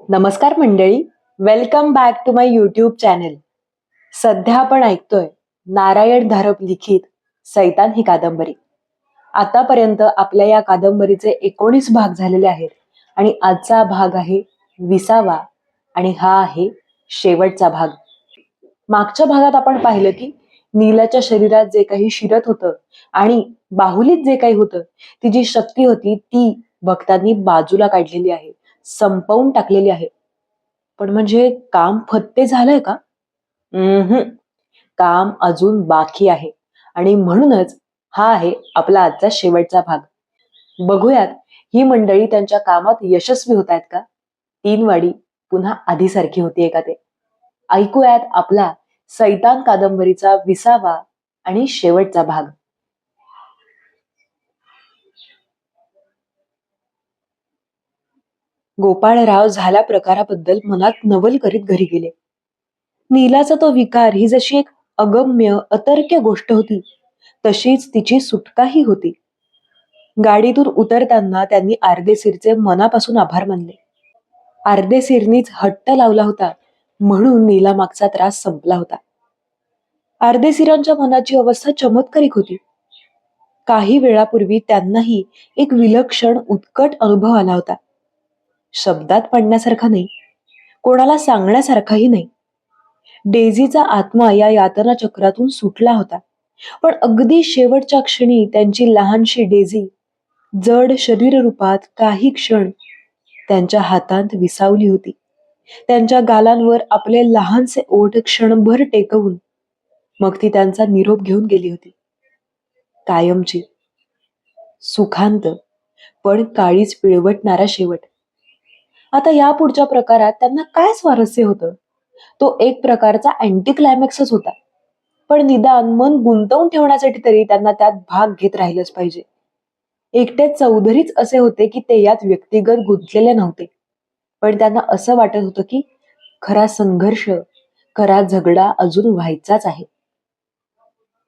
नमस्कार मंडळी welcome back to my YouTube channel सध्या आपण ऐकतोय नारायण धारप लिखित सैतान ही कादंबरी. आतापर्यंत आपल्या या कादंबरीचे एकोणीस भाग झालेले आहेत आणि आजचा भाग आहे विसावा आणि हा आहे शेवटचा भाग. मागच्या भागात आपण पाहिलं की नीलाच्या शरीरात जे काही शिरत होतं आणि बाहुलीत जे काही होतं ती जी शक्ती होती ती भक्तांनी बाजूला काढलेली आहे. संपवून टाकलेली आहे. पण म्हणजे काम फत्ते झालंय का. काम अजून बाकी आहे. आणि म्हणूनच हा आहे आपला आजचा शेवटचा भाग. बघूयात ही मंडळी त्यांच्या कामात यशस्वी होत आहेत का? तीन वाडी पुन्हा आधीसारखी होतीये का ते. ऐकूयात आपला सैतान कादंबरीचा विसावा आणि शेवटचा भाग. गोपाळराव झाला प्रकाराबद्दल मनात नवल करीत घरी गेले. नीलाचा तो विकार ही जशी एक अगम्य अतर्क्य गोष्ट होती तशीच तिची सुटकाही होती. गाडीतून उतरताना त्यांनी आर्देसीरचे मनापासून आभार मानले. आर्देसीरनीच हट्ट लावला होता म्हणून नीला मागचा त्रास संपला होता. आर्देसिरांच्या मनाची अवस्था चमत्कारिक होती. काही वेळापूर्वी त्यांनाही एक विलक्षण उत्कट अनुभव आला होता. शब्दात पडण्यासारखा नाही. कोणाला सांगण्यासारखाही नाही. डेझीचा आत्मा या यातना चक्रातून सुटला होता. पण अगदी शेवटच्या क्षणी त्यांची लहानशी डेझी जड शरीर रूपात काही क्षण त्यांच्या हातात विसावली होती. त्यांच्या गालांवर आपले लहानसे ओठ क्षणभर टेकवून मग ती त्यांचा निरोप घेऊन गेली होती. कायमची सुखांत पण काळीच पिळवटणारा शेवट. आता या पुढच्या प्रकारात त्यांना काय स्वारस्य होतं? तो एक प्रकारचा अँटी क्लायमॅक्सच होता. पण निदान मन गुंतवून ठेवण्यासाठी तरी त्यांना त्यात भाग घेत राहिलंच पाहिजे. एकटे चौधरीच असे होते की ते यात व्यक्तिगत गुंतलेले नव्हते. पण त्यांना असं वाटत होतं की खरा संघर्ष खरा झगडा अजून व्हायचाच आहे.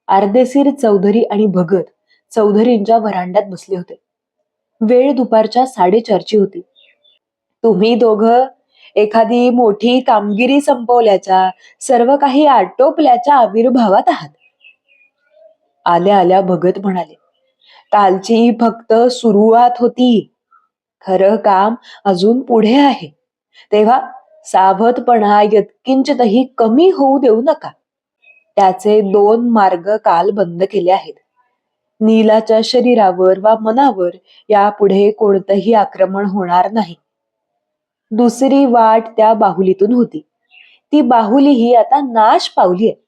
आर्देसीर चौधरी आणि भगत चौधरींच्या व्हरांड्यात बसले होते. वेळ दुपारच्या साडेचारची होती. तुम्ही दोघं एखादी मोठी कामगिरी संपवल्याच्या सर्व काही आटोपल्याच्या आविर्भावात आहात. आल्या आल्या भगत म्हणाले कालची फक्त सुरुवात होती. खरं काम अजून पुढे आहे. तेव्हा सावधपणा यत्किंचितही कमी होऊ देऊ नका. त्याचे दोन मार्ग काल बंद केले आहेत. नीलाच्या शरीरावर वा मनावर यापुढे कोणतंही आक्रमण होणार नाही. दुसरी वाट त्या बाहुलीतून होती. ती बाहुली ही आता नाश पावली आहे.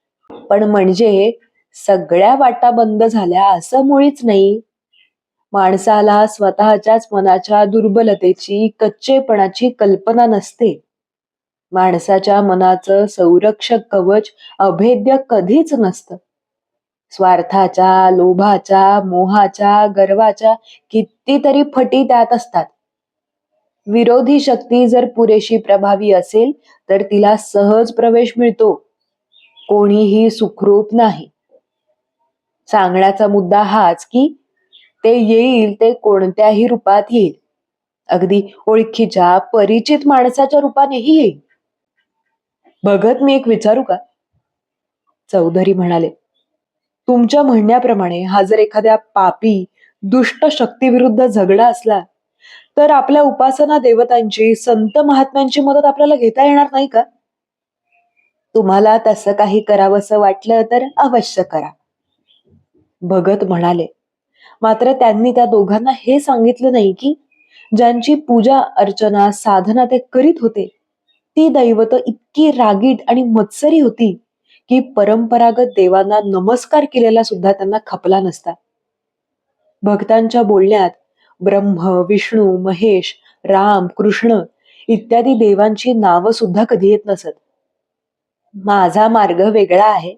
पण म्हणजे सगळ्या वाटा बंद झाल्या असं मुळीच नाही. माणसाला स्वतःच्याच मनाच्या दुर्बलतेची कच्चेपणाची कल्पना नसते. माणसाच्या मनाचं संरक्षक कवच अभेद्य कधीच नसतं. स्वार्थाच्या लोभाच्या मोहाच्या गर्वाच्या कितीतरी फटी त्यात असतात. विरोधी शक्ती जर पुरेशी प्रभावी असेल तर तिला सहज प्रवेश मिळतो. कोणीही सुखरूप नाही. सांगण्याचा मुद्दा हाच की ते येईल ते कोणत्याही रूपात येईल. अगदी ओळखीच्या परिचित माणसाच्या रूपानेही येईल. भगत मी एक विचारू का? चौधरी म्हणाले तुमच्या म्हणण्याप्रमाणे हा जर एखाद्या पापी दुष्ट शक्तीविरुद्ध झगडा असला तर आपल्या उपासना देवतांची संत महात्म्यांची मदत आपल्याला घेता येणार नाही का? तुम्हाला तसं काही करावंसं वाटलं तर अवश्य करा. भगत म्हणाले मात्र त्यांनी त्या दोघांना हे सांगितलं नाही की ज्यांची पूजा अर्चना साधना ते करीत होते ती दैवत इतकी रागीट आणि मत्सरी होती की परंपरागत देवांना नमस्कार केलेला सुद्धा त्यांना खपला नसता. भक्तांच्या बोलण्यात ब्रह्म विष्णू महेश राम कृष्ण इत्यादी देवांची नावं सुद्धा कधी येत नसत. माझा मार्ग वेगळा आहे.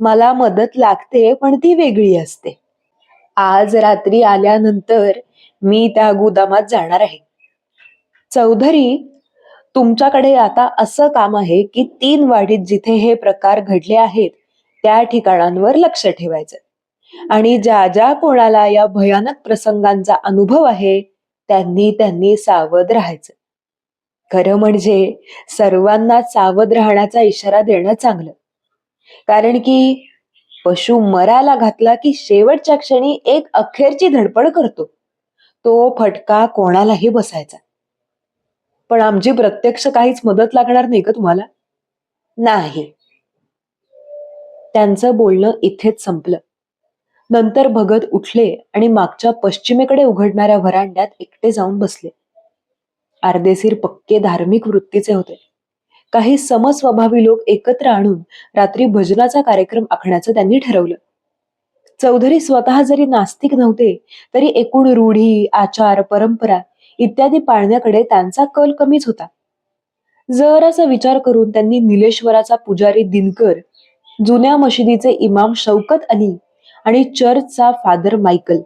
मला मदत लागते पण ती वेगळी असते. आज रात्री आल्यानंतर मी त्या गोदामात जाणार आहे. चौधरी तुमच्याकडे आता असं काम आहे की तीन वाडीत जिथे हे प्रकार घडले आहेत त्या ठिकाणांवर लक्ष ठेवायचं. आणि ज्या ज्या कोणाला या भयानक प्रसंगांचा अनुभव आहे त्यांनी त्यांनी सावध राहायचं. खरं म्हणजे सर्वांना सावध राहण्याचा इशारा देणं चांगलं. कारण की पशु मरायला घातला की शेवटच्या क्षणी एक अखेरची धडपड करतो. तो फटका कोणालाही बसायचा. पण आमची प्रत्यक्ष काहीच मदत लागणार नाही का तुम्हाला? नाही. त्यांचं बोलणं इथेच संपलं. नंतर भगत उठले आणि मागच्या पश्चिमेकडे उघडणाऱ्या व्हरांड्यात एकटे जाऊन बसले. आर्देसीर पक्के धार्मिक वृत्तीचे होते. काही समस्वभावी लोक एकत्र आणून रात्री भजनाचा कार्यक्रम आखण्याचं त्यांनी ठरवलं. चौधरी स्वतः जरी नास्तिक नव्हते तरी एकूण रूढी आचार परंपरा इत्यादी पाळण्याकडे त्यांचा कल कमीच होता. जरासा विचार करून त्यांनी निलेश्वराचा पुजारी दिनकर जुन्या मशिदीचे इमाम शौकत अली आणि चर्चचा फादर मायकल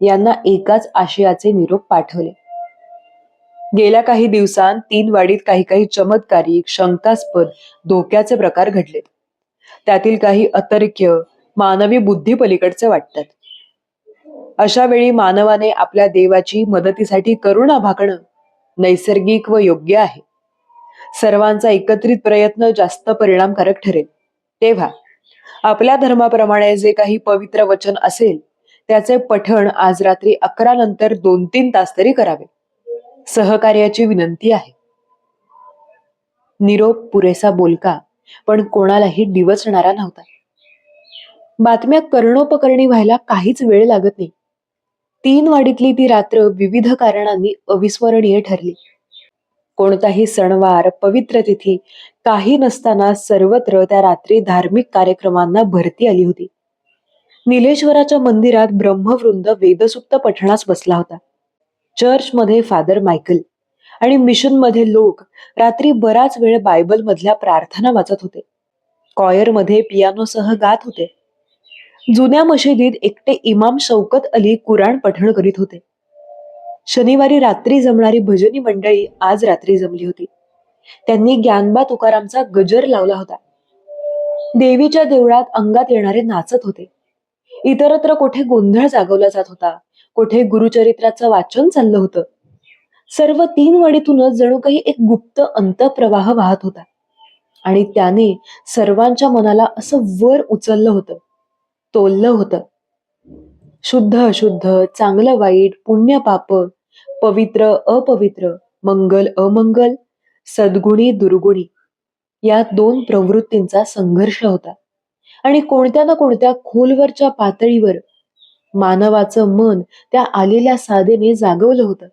यांना एकाच आशयाचे निरोप पाठवले. गेल्या काही दिवसांत तीन वाडीत काही काही चमत्कारिक शंकास्पद धोक्याचे प्रकार घडलेत त्यातील काही अतर्क्य मानवी बुद्धी पलीकडचे वाटतात. अशा वेळी मानवाने आपल्या देवाची मदतीसाठी करुणा भाकणं नैसर्गिक व योग्य आहे. सर्वांचा एकत्रित प्रयत्न जास्त परिणामकारक ठरेल. तेव्हा आपल्या धर्माप्रमाणे जे काही पवित्र वचन असेल त्याचे पठण आज रात्री अकरा नंतर दोन तीन तास तरी करावे. सहकार्याची विनंती आहे. निरोप पुरेसा बोलका पण कोणालाही डिवचणारा नव्हता. बातम्या कर्णोपकरणी व्हायला काहीच वेळ लागत नाही. तीन वाडीतली ती रात्र विविध कारणांनी अविस्मरणीय ठरली. कोणताही सणवार पवित्र तिथी काही नसताना सर्वत्र त्या रात्री धार्मिक कार्यक्रमांना भरती आली होती. निलेश्वराच्या मंदिरात ब्रह्मवृंद वेदसुक्त पठणास बसला होता. चर्चमध्ये फादर मायकल आणि मिशनमध्ये लोक रात्री बराच वेळ बायबल मधल्या प्रार्थना वाचत होते. कॉयरमध्ये पियानोसह गात होते. जुन्या मशिदीत एकटे इमाम शौकत अली कुराण पठण करीत होते. शनिवारी रात्री जमणारी भजनी मंडळी आज रात्री जमली होती. त्यांनी ज्ञानबा तुकारामचा गजर लावला होता. देवीच्या देवळात अंगात येणारे नाचत होते. इतरत्र कोठे गोंधळ जागवला जात होता कोठे गुरुचरित्राचं वाचन चाललं होतं. सर्व तीन वडीतूनच जणू काही एक गुप्त अंतप्रवाह वाहत होता. आणि त्याने सर्वांच्या मनाला असं वर उचललं होतं. तोललं होतं. शुद्ध अशुद्ध चांगलं वाईट पुण्य पाप पवित्र अपवित्र मंगल अमंगल सद्गुणी दुर्गुणी या दोन प्रवृत्तींचा संघर्ष होता. आणि कोणत्या ना कोणत्या खोलवरच्या पातळीवर मानवाचं मन त्या आलेल्या साधेने जागवलं होतं.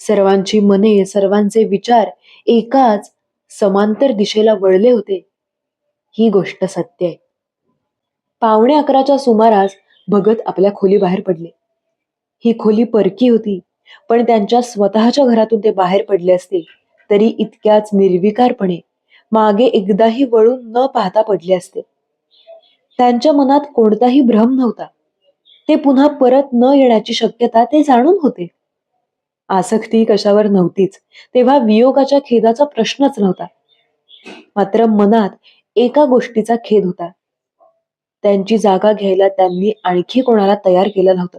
सर्वांची मने सर्वांचे विचार एकाच समांतर दिशेला वळले होते. ही गोष्ट सत्य आहे. पावणे अकराच्या सुमारास भगत आपल्या खोली बाहेर पडले. ही खोली परकी होती पण त्यांच्या स्वतःच्या घरातून ते बाहेर पडले असते तरी इतक्याच निर्विकारपणे मागे एकदाही वळून न पाहता पडले असते. त्यांच्या मनात कोणताही भ्रम नव्हता. ते पुन्हा परत न येण्याची शक्यता ते जाणून होते. आसक्ती कशावर नव्हतीच तेव्हा वियोगाच्या खेदाचा प्रश्नच नव्हता. मात्र मनात एका गोष्टीचा खेद होता त्यांची जागा घ्यायला त्यांनी आणखी कोणाला तयार केलं नव्हतं.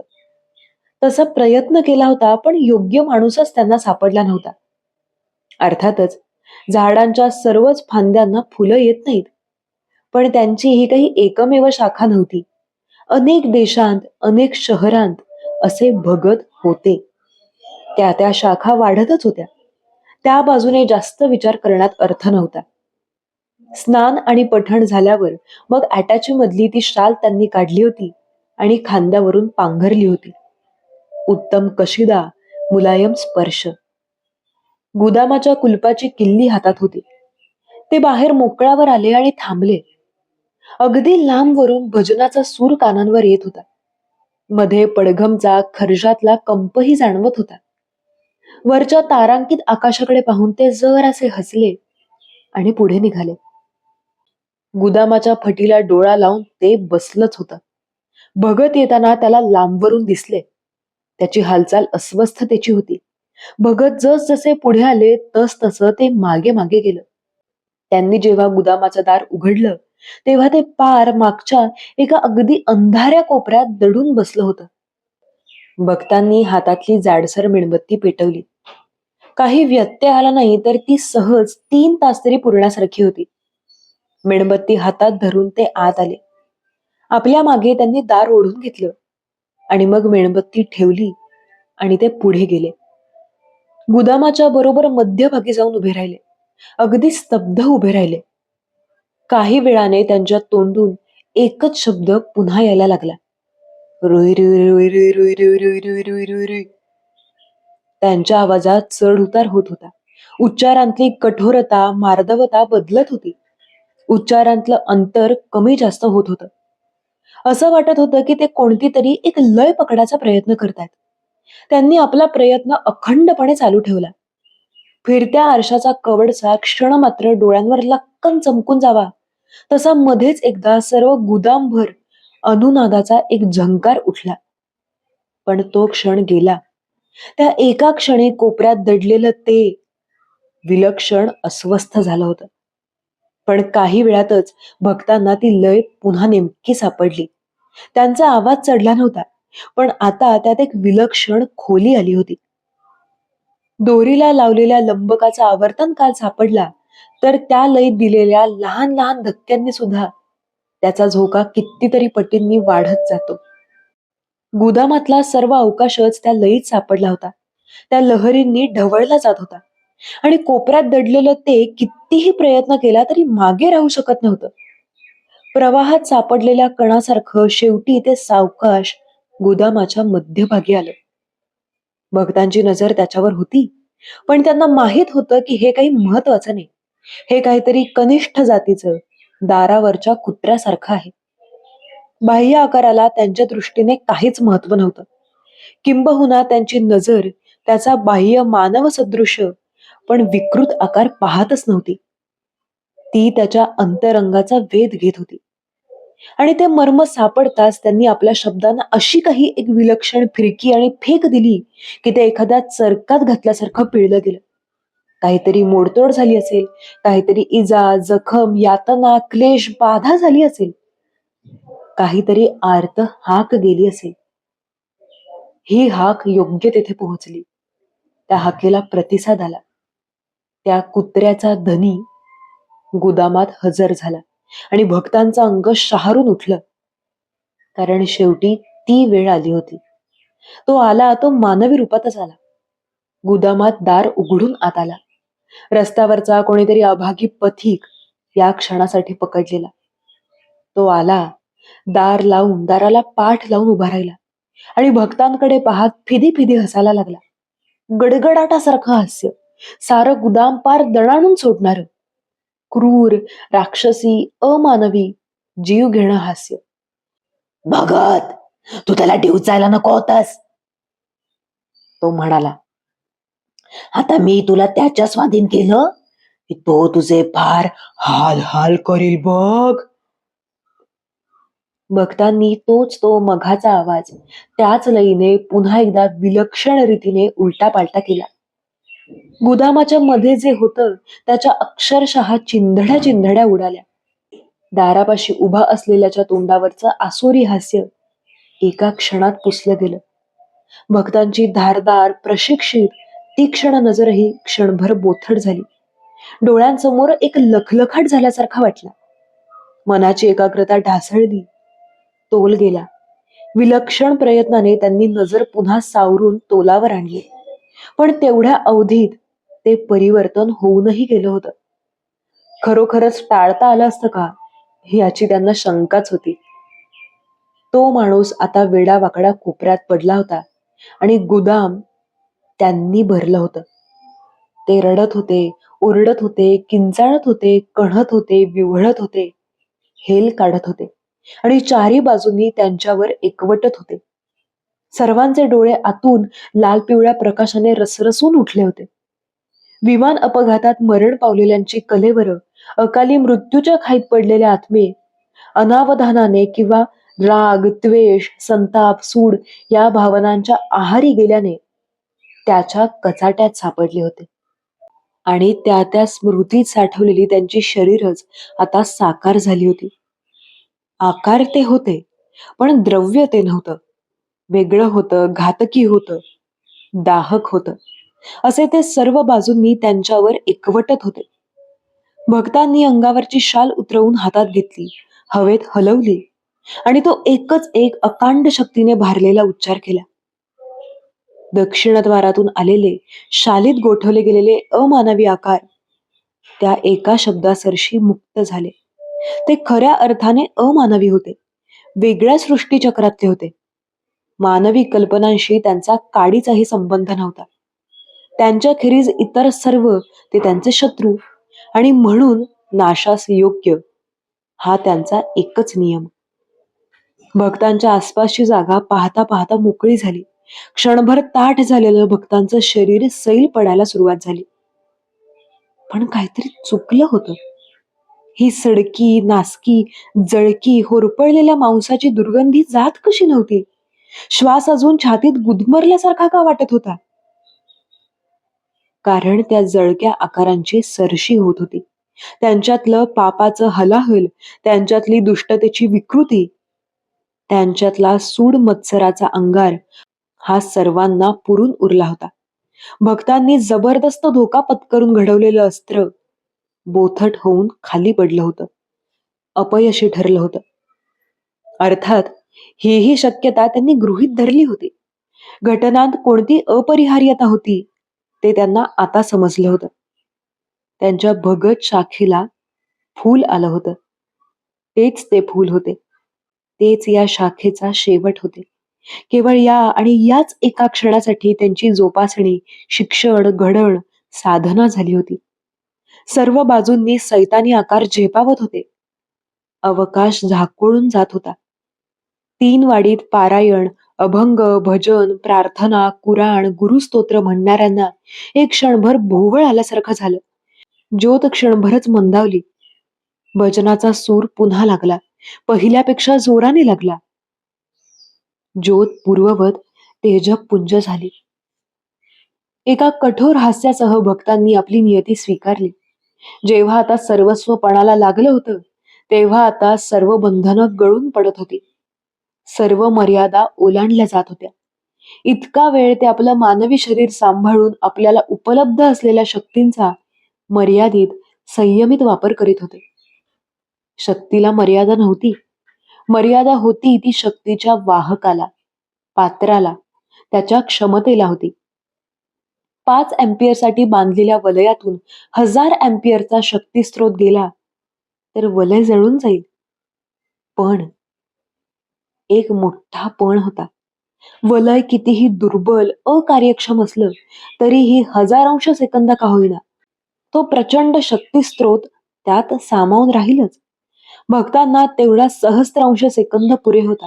तसा प्रयत्न केला होता पण योग्य माणूसच त्यांना सापडला नव्हता. अर्थातच झाडांच्या सर्वच फांद्यांना फुलं येत नाहीत. पण त्यांची ही काही एकमेव शाखा नव्हती. अनेक देशांत अनेक शहरांत असे भगत होते. त्या त्या शाखा वाढतच होत्या. त्या बाजूने जास्त विचार करण्यात अर्थ नव्हता. स्नान आणि पठण झाल्यावर मग अटॅची मधली ती शाल त्यांनी काढली होती आणि खांद्यावरून पांघरली होती. उत्तम कशिदा मुलायम स्पर्श. गुदामाच्या कुलपाची किल्ली हातात होती. ते बाहेर मोकळावर आले आणि थांबले. अगदी लांबवरून भजनाचा सूर कानांवर येत होता. मध्ये पडघमचा खर्जातला कंपही जाणवत होता. वरच्या तारांकित आकाशाकडे पाहून ते जरासे हसले आणि पुढे निघाले. गुदामाच्या फटीला डोळा लावून ते बसलंच होतं. भगत येताना त्याला लांबवरून दिसले. त्याची हालचाल अस्वस्थतेची होती. भगत जस जसे पुढे आले तस तसं ते मागे मागे गेलं. त्यांनी जेव्हा गुदामाचं दार उघडलं तेव्हा ते पार मागच्या एका अगदी अंधाऱ्या कोपऱ्यात दडून बसलं होतं. भक्तांनी हातातली जाडसर मेणबत्ती पेटवली. काही व्यत्यय आला नाही तर ती सहज तीन तास तरी पुरण्यासारखी होती. मेणबत्ती हातात धरून ते आत आले आपल्या मागे त्यांनी दार ओढून घेतलं आणि मग मेणबत्ती ठेवली आणि ते पुढे गेले गुदामाच्या बरोबर मध्यभागी जाऊन उभे राहिले अगदी स्तब्ध उभे राहिले काही वेळाने त्यांच्या तोंडून एकच शब्द पुन्हा यायला लागला रुई रुई रुई रुई रुई रुई रुई रुई रुई रुई रुई त्यांच्या आवाजात चढ उतार होत होता उच्चारांतली कठोरता मार्दवता बदलत होती उच्चारांतलं अंतर कमी जास्त होत होतं. असं वाटत होतं की ते कोणती तरी एक लय पकडायचा प्रयत्न करतायत. त्यांनी आपला प्रयत्न अखंडपणे चालू ठेवला. फिरत्या आरशाचा कवडचा क्षण मात्र डोळ्यांवर लक्कन चमकून जावा. तसा मध्येच एकदा सर्व गुदामभर अनुनादाचा एक झंकार उठला. पण तो क्षण गेला. त्या एका क्षणी कोपऱ्यात दडलेलं ते विलक्षण अस्वस्थ झालं होतं. पण काही वेळातच भक्तांना ती लय पुन्हा नेमकी सापडली. त्यांचा आवाज चढला नव्हता पण आता त्यात एक विलक्षण खोली आली होती. दोरीला लावलेल्या लंबकाचा आवर्तन काल सापडला तर त्या लयीत दिलेल्या लहान लहान धक्क्यांनी सुद्धा त्याचा झोका कितीतरी पटींनी वाढत जातो. गुदामातला सर्व अवकाशच त्या लयीत सापडला होता. त्या लहरींनी ढवळला जात होता. आणि कोपऱ्यात दडलेलं ते कितीही प्रयत्न केला तरी मागे राहू शकत नव्हतं. प्रवाहात सापडलेल्या कणासारखं शेवटी ते सावकाश गुदामाच्या मध्यभागी आलं. भक्तांची नजर त्याच्यावर होती पण त्यांना माहीत होतं की हे काही महत्वाचं नाही. हे काहीतरी कनिष्ठ जातीचं दारावरच्या कुत्र्यासारखं आहे. बाह्य आकाराला त्यांच्या दृष्टीने काहीच महत्त्व नव्हतं. किंबहुना त्यांची नजर त्याचा बाह्य मानव सदृश पण विकृत आकार पाहतच नव्हती. ती त्याच्या अंतरंगाचा वेध घेत होती. आणि ते मर्म सापडताच त्यांनी आपल्या शब्दांना अशी काही एक विलक्षण फिरकी आणि फेक दिली की ते एखाद्या चरकात घातल्यासारखं पिळलं गेलं. काहीतरी मोडतोड झाली असेल काहीतरी इजा जखम यातना क्लेश बाधा झाली असेल. काहीतरी आर्त हाक गेली असेल. ही हाक योग्य तेथे पोहोचली. त्या हाकेला प्रतिसाद आला. त्या कुत्र्याचा धनी गुदामात हजर झाला आणि भक्तांचं अंग शहारून उठलं. कारण शेवटी ती वेळ आली होती. तो आला तो मानवी रूपातच आला. गुदामात दार उघडून आत आला. रस्त्यावरचा कोणीतरी अभागी पथिक या क्षणासाठी पकडलेला. तो आला दार लावून दाराला पाठ लावून उभा राहिला आणि भक्तांकडे पाहत फिदी फिदी हसायला लागला. गडगडाटासारखं हास्य. सारं गुदाम पार दणाणून सोडणार. क्रूर राक्षसी अमानवी जीव घेणं हास्य. भगत तू त्याला डिवचायला नको होतास. तो म्हणाला आता मी तुला त्याच्या स्वाधीन केलं की तो तुझे फार हाल हाल करील बघ. भक्तांनी तोच तो मघाचा आवाज त्याच लईने पुन्हा एकदा विलक्षण रीतीने उलटा पालटा केला. गुदामाच्या मध्ये जे होतं त्याच्या अक्षरशः चिंधड्या चिंधड्या उडाल्या. दारापाशी उभा असलेल्याच्या तोंडावरचं आसोरी हास्य एका क्षणात पुसलं गेलं. भक्तांची धारदार प्रशिक्षित तीक्ष्ण नजरही क्षणभर बोथट झाली. डोळ्यांसमोर एक लखलखाट झाल्यासारखा वाटला. मनाची एकाग्रता ढासळली. तोल गेला. विलक्षण प्रयत्नाने त्यांनी नजर पुन्हा सावरून तोलावर आणली. पण तेवढ्या अवधीत ते परिवर्तन होऊनही गेलं होतं. खरोखरच टाळता आलं असतं का? याची त्यांना शंकाच होती. तो माणूस आता वेडावाकडा कोपऱ्यात पडला होता आणि गुदाम त्यांनी भरलं होतं. ते रडत होते ओरडत होते किंचाळत होते कणत होते विव्हळत होते हेल काढत होते आणि चारी बाजूंनी त्यांच्यावर एकवटत होते. सर्वांचे डोळे आतून लाल पिवळ्या प्रकाशाने रसरसून उठले होते. विमान अपघातात मरण पावलेल्यांची कलेवर अकाली मृत्यूच्या खाईत पडलेल्या आत्मे अनावधानाने किंवा राग द्वेष संताप सूड या भावनांच्या आहारी गेल्याने त्याच्या कचाट्यात सापडले होते. आणि त्या त्या स्मृतीत साठवलेली त्यांची शरीरच आता साकार झाली होती. आकार ते होते पण द्रव्य ते नव्हतं. वेगळं होतं घातकी होतं दाहक होतं. असे ते सर्व बाजूंनी त्यांच्यावर एकवटत होते. भक्तांनी अंगावरची शाल उतरवून हातात घेतली हवेत हलवली आणि तो एकच एक अकांड शक्तीने भारलेला उच्चार केला. दक्षिणद्वारातून आलेले शालीत गोठवले गेलेले अमानवी आकार त्या एका शब्दासरशी मुक्त झाले. ते खऱ्या अर्थाने अमानवी होते. वेगळ्या सृष्टीचक्रातले होते. मानवी कल्पनांशी त्यांचा काडीचाही संबंध नव्हता. त्यांच्या खेरीज इतर सर्व ते त्यांचे शत्रू आणि म्हणून नाशास योग्य हा त्यांचा एकच नियम. भक्तांच्या आसपासची जागा पाहता पाहता मोकळी झाली. क्षणभर ताठ झालेलं भक्तांचं शरीर सैल पडायला सुरुवात झाली. पण काहीतरी चुकलं होतं. ही सडकी नासकी जळकी होरपळलेल्या मांसाची दुर्गंधी जात कशी नव्हती? श्वास अजून छातीत गुदमरल्यासारखा का वाटत होता? कारण त्या जळक्या आकारांची सरशी होत होती. त्यांच्यातलं पापाचं हलाहल त्यांच्यातली दुष्टतेची विकृती त्यांच्यातला सूड मत्सराचा अंगार हा सर्वांना पुरून उरला होता. भक्तांनी जबरदस्त धोका पत्करून घडवलेलं अस्त्र बोथट होऊन खाली पडलं होतं. अपयशी ठरलं होतं. अर्थात हीही शक्यता त्यांनी गृहीत धरली होती. घटनांत कोणती अपरिहार्यता होती ते त्यांना आता समजलं होतं. त्यांच्या भगत शाखेला फूल आलं होतं. तेच ते फूल होते. तेच या शाखेचा शेवट होते. केवळ या आणि याच एका क्षणासाठी त्यांची जोपासणी शिक्षण घडण साधना झाली होती. सर्व बाजूंनी सैतानी आकार झेपावत होते. अवकाश झाकोळून जात होता. तीन वाडीत पारायण अभंग भजन प्रार्थना कुराण गुरुस्तोत्र म्हणणाऱ्यांना एक क्षणभर भोवळ आल्यासारखं झालं. ज्योत क्षणभरच मंदावली. भजनाचा सूर पुन्हा लागला. पहिल्यापेक्षा जोराने लागला. ज्योत पूर्ववत तेजपुंज झाली. एका कठोर हास्यासह भक्तांनी आपली नियती स्वीकारली. जेव्हा आता सर्वस्व पणाला लागलं होतं तेव्हा आता सर्व बंधनं गळून पडत होती. सर्व मर्यादा ओलांडल्या जात होत्या. इतका वेळ ते आपलं मानवी शरीर सांभाळून आपल्याला उपलब्ध असलेल्या शक्तींचा मर्यादित संयमित वापर करीत होते. शक्तीला मर्यादा नव्हती. मर्यादा होती ती शक्तीच्या वाहकाला पात्राला त्याच्या क्षमतेला होती. पाच अँपियरसाठी बांधलेल्या वलयातून हजार अँपियरचा शक्तीस्त्रोत गेला तर वलय जळून जाईल. पण एक मोठा पण होता. वलय कितीही दुर्बल अकार्यक्षम असलं तरीही हजारांश सेकंदा का होईना तो प्रचंड शक्तीस्त्रोत त्यात सामावून राहीलच. भक्तांना तेवढा सहस्रांश सेकंद पुरे होता.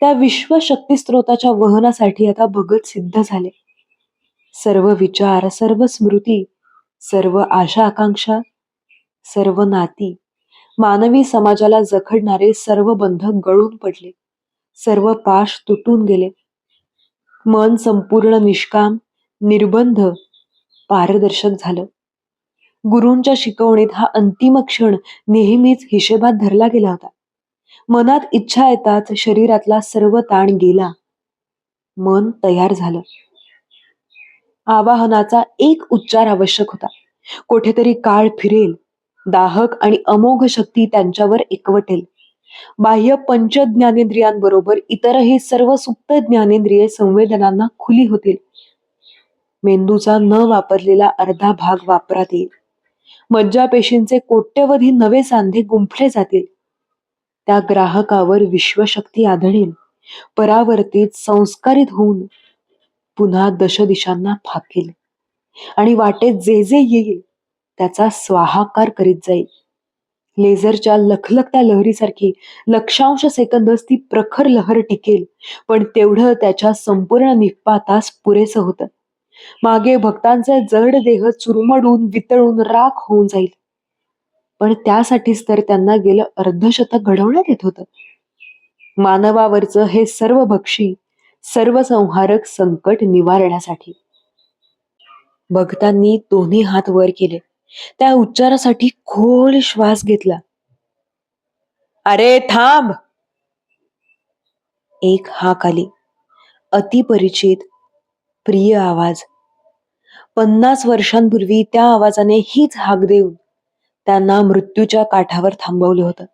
त्या विश्व शक्तीस्त्रोताच्या वहनासाठी आता भगत सिद्ध झाले. सर्व विचार सर्व स्मृती सर्व आशा आकांक्षा सर्व नाती मानवी समाजाला जखडणारे सर्व बंधक गळून पडले. सर्व पाश तुटून गेले. मन संपूर्ण निष्काम निर्बंध पारदर्शक झालं. गुरूंच्या शिकवणीत हा अंतिम क्षण नेहमीच हिशेबात धरला गेला होता. मनात इच्छा येताच शरीरातला सर्व ताण गेला. मन तयार झालं. आवाहनाचा एक उच्चार आवश्यक होता. कुठेतरी काळ फिरेल. दाहक आणि अमोघ शक्ती त्यांच्यावर एकवटेल. बाह्य पंच ज्ञानेंद्रियांबरोबर इतरही सर्व सुप्त ज्ञानेंद्रिय संवेदनांना खुली होतील. मेंदूचा न वापरलेला अर्धा भाग वापरात येईल. मज्जापेशींचे कोट्यवधी नवे सांधे गुंफले जातील. त्या ग्राहकावर विश्वशक्ती आढळेल परावर्तित संस्कारित होऊन पुन्हा दशदिशांना फाकेल. आणि वाटेत जे जे येईल त्याचा स्वाहाकार करीत जाईल. लेझरच्या लखलखत्या लहरीसारखी लक्षांश सेकंदच ती प्रखर लहर टिकेल पण तेवढं त्याच्या संपूर्ण निपातास पुरेसं होतं. मागे भक्तांचे जड देह चुरमडून वितळून राख होऊन जाईल. पण त्यासाठीच तर त्यांना गेलं अर्धशतक घडवण्यात येत होतं. मानवावरचं हे सर्व भक्षी सर्वसंहारक संकट निवारण्यासाठी. भक्तांनी दोन्ही हात वर केले. त्या उच्चारासाठी खोल श्वास घेतला. अरे थांब! एक हाक आली. अतिपरिचित प्रिय आवाज. पन्नास वर्षांपूर्वी त्या आवाजाने हीच हाक देऊन त्यांना मृत्यूच्या काठावर थांबवलं होतं.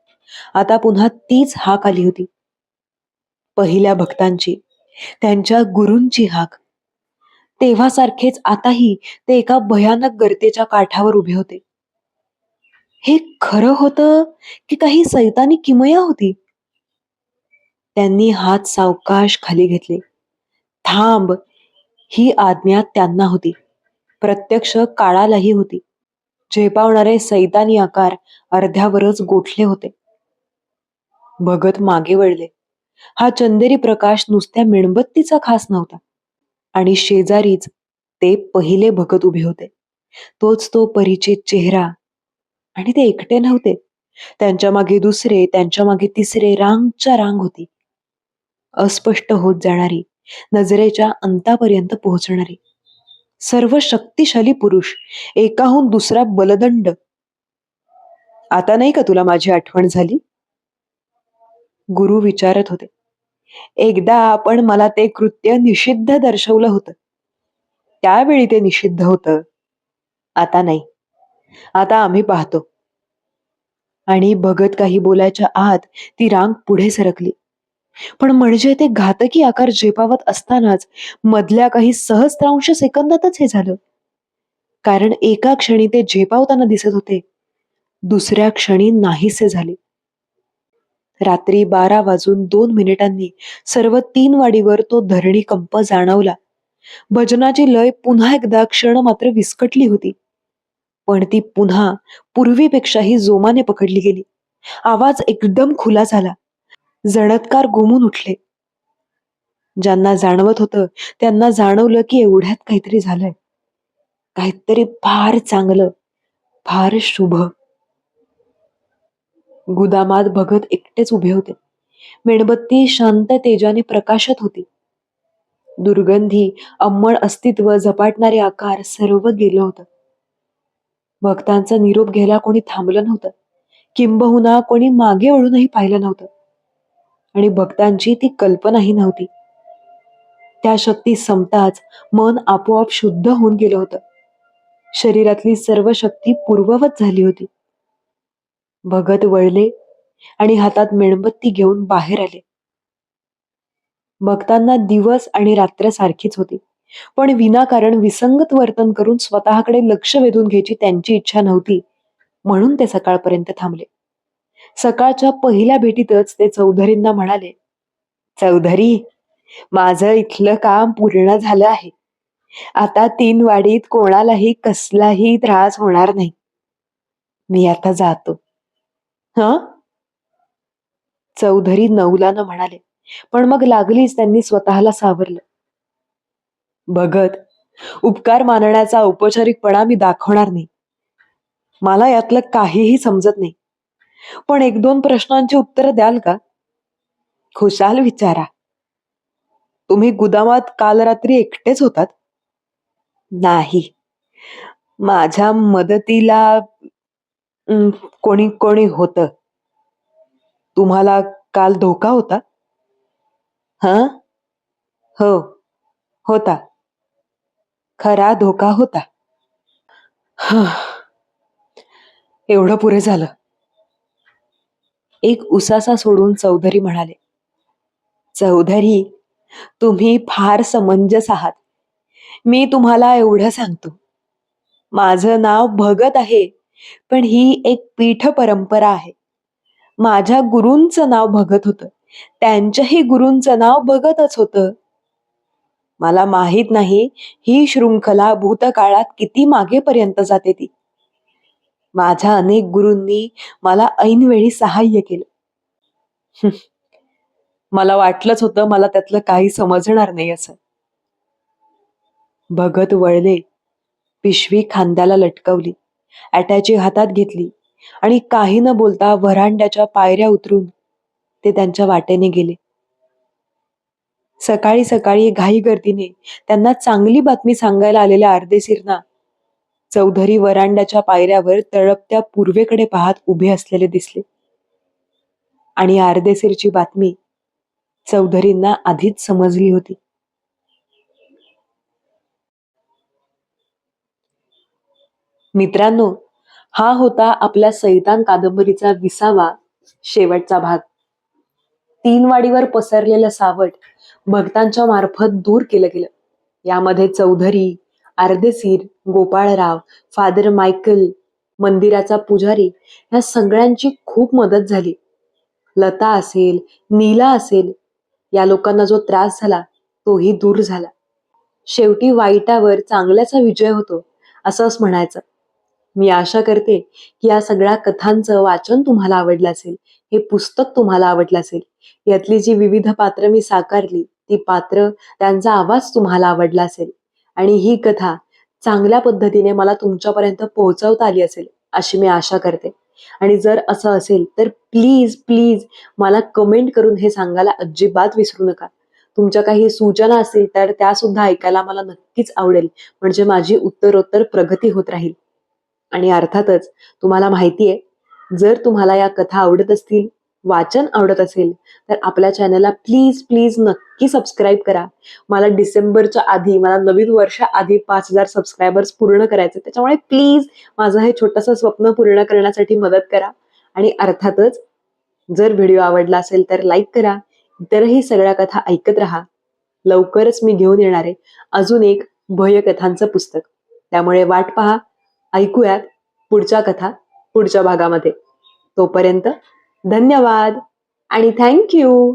आता पुन्हा तीच हाक आली होती. पहिल्या भक्तांची त्यांच्या गुरूंची हाक. तेव्हा सारखेच आताही ते एका भयानक गर्तेच्या काठावर उभे होते. हे खरं होतं की काही सैतानी किमया होती? त्यांनी हात सावकाश खाली घेतले. थांब ही आज्ञा त्यांना होती. प्रत्यक्ष काळालाही होती. झेपावणारे सैतानी आकार अर्ध्यावरच गोठले होते. भगत मागे वळले. हा चंदेरी प्रकाश नुसत्या मेणबत्तीचा खास नव्हता. आणि शेजारीच ते पहिले भगत उभे होते. तोच तो परिचित चेहरा. आणि ते एकटे नव्हते. त्यांच्या मागे दुसरे त्यांच्या मागे तिसरे रांगच्या रांग होती. अस्पष्ट होत जाणारी नजरेच्या अंतापर्यंत पोहोचणारी. सर्व शक्तिशाली पुरुष एकाहून दुसरा बलदंड. आता नाही का तुला माझी आठवण झाली? गुरु विचारत होते. एकदा आपण मला ते कृत्य निषिद्ध दर्शवलं होतं. त्यावेळी ते निषिद्ध होतं. आता नाही. आता आम्ही पाहतो. आणि भगत काही बोलायच्या आत ती रांग पुढे सरकली. पण म्हणजे ते घातकी आकार झेपावत असतानाच मधल्या काही सहस्त्रांश सेकंदातच हे झालं. कारण एका क्षणी ते झेपावताना दिसत होते. दुसऱ्या क्षणी नाहीसे झाले. रात्री बारा वाजून दोन मिनिटांनी सर्व तीन वाडीवर तो धरणी कंप जाणवला. भजनाची लय पुन्हा एकदा क्षण मात्र विस्कटली होती. पण ती पुन्हा पूर्वीपेक्षाही जोमाने पकडली गेली. आवाज एकदम खुला झाला. जणतकार गुमून उठले. ज्यांना जाणवत होतं त्यांना जाणवलं की एवढ्यात काहीतरी झालंय. काहीतरी फार चांगलं फार शुभ. गुदामात भगत एकटेच उभे होते. मेणबत्ती शांत तेजाने प्रकाशत होती. दुर्गंधी अम्मळ अस्तित्व झपाटणारे आकार सर्व गेलं होतं. भक्तांचा निरोप घ्यायला कोणी थांबलं नव्हतं. किंबहुना कोणी मागे वळूनही पाहिलं नव्हतं. आणि भक्तांची ती कल्पनाही नव्हती. त्या शक्ती संपताच मन आपोआप शुद्ध होऊन गेलं होतं. शरीरातली सर्व शक्ती पूर्ववत झाली होती. भगत वळले आणि हातात मेणबत्ती घेऊन बाहेर आले. भक्तांना दिवस आणि रात्र सारखीच होती पण विनाकारण विसंगत वर्तन करून स्वतःकडे लक्ष वेधून घ्यायची त्यांची इच्छा नव्हती म्हणून ते सकाळपर्यंत थांबले. सकाळच्या पहिल्या भेटीतच ते चौधरींना म्हणाले चौधरी माझं इथलं काम पूर्ण झालं आहे. आता तीन वाडीत कोणालाही कसलाही त्रास होणार नाही. मी आता जातो. ह? चौधरी नवलानं म्हणाले पण मग लागलीच त्यांनी स्वतःला सावरलं. भगत उपकार मानण्याचा औपचारिकपणा मी दाखवणार नाही. मला यातलं काहीही समजत नाही. पण एक दोन प्रश्नांची उत्तर द्याल का? खुशाल विचारा. तुम्ही गुदामात काल रात्री एकटेच होतात? नाही. माझ्या मदतीला कोणी कोणी होत? तुम्हाला काल धोका होता? हा? हो होता. खरा धोका होता. एवढं पुरे झालं. एक उसासा सोडून चौधरी म्हणाले चौधरी तुम्ही फार समंजस आहात. मी तुम्हाला एवढं सांगतो. माझं नाव भगत आहे. पण ही एक पीठ परंपरा आहे. माझ्या गुरूंचं नाव भगत होतं. त्यांच्याही गुरूंचं नाव भगतच होतं. मला माहीत नाही ही शृंखला भूतकाळात किती मागेपर्यंत जाते ती. माझ्या अनेक गुरूंनी मला ऐनवेळी सहाय्य केलं. मला वाटलंच होतं मला त्यातलं काही समजणार नाही असं. भगत वळले. पिशवी खांद्याला लटकवली. अटॅची हातात घेतली आणि काही न बोलता व्हरांड्याच्या पायऱ्या उतरून ते त्यांच्या वाटेने गेले. सकाळी सकाळी घाई गर्दीने त्यांना चांगली बातमी सांगायला आलेल्या अर्देसीरना चौधरी वरांड्याच्या पायऱ्यावर तळपत्या पूर्वेकडे पाहत उभे असलेले दिसले. आणि अर्देसीरची बातमी चौधरींना आधीच समजली होती. मित्रांनो हा होता आपल्या सैतान कादंबरीचा विसावा शेवटचा भाग. तीन वाडीवर पसरलेलं सावट भक्तांच्या मार्फत दूर केलं गेलं. यामध्ये चौधरी अर्देसीर गोपाळराव फादर मायकल मंदिराचा पुजारी या सगळ्यांची खूप मदत झाली. लता असेल नीला असेल या लोकांना जो त्रास झाला तोही दूर झाला. शेवटी वाईटावर चांगल्याचा विजय होतो असंच म्हणायचं. मी आशा करते की या सगळ्या कथांचं वाचन तुम्हाला आवडलं असेल हे पुस्तक तुम्हाला आवडलं असेल यातली जी विविध पात्र मी साकारली ती पात्र त्यांचा आवाज तुम्हाला आवडला असेल आणि ही कथा चांगल्या पद्धतीने मला तुमच्यापर्यंत पोहोचवता आली असेल अशी मी आशा करते. आणि जर असं असेल तर प्लीज प्लीज मला कमेंट करून हे सांगायला अजिबात विसरू नका. तुमच्या काही सूचना असतील तर त्या सुद्धा ऐकायला मला नक्कीच आवडेल म्हणजे माझी उत्तरोत्तर प्रगती होत राहील. आणि अर्थातच तुम्हाला माहिती आहे जर तुम्हाला या कथा आवडत असतील वाचन आवडत असेल तर आपल्या चॅनलला प्लीज प्लीज नक्की सबस्क्राईब करा. मला डिसेंबरच्या आधी मला नवीन वर्षा आधी पाच हजार सबस्क्रायबर्स पूर्ण करायचे त्याच्यामुळे प्लीज माझं हे छोटंसं स्वप्न पूर्ण करण्यासाठी मदत करा. आणि अर्थातच जर व्हिडिओ आवडला असेल तर लाईक करा. इतरही सगळ्या कथा ऐकत राहा. लवकरच मी घेऊन येणार आहे. अजून एक भयकथांचं पुस्तक. त्यामुळे वाट पहा. ऐकूयात पुढच्या कथा पुढच्या भागामध्ये. तोपर्यंत धन्यवाद आणि थँक्यू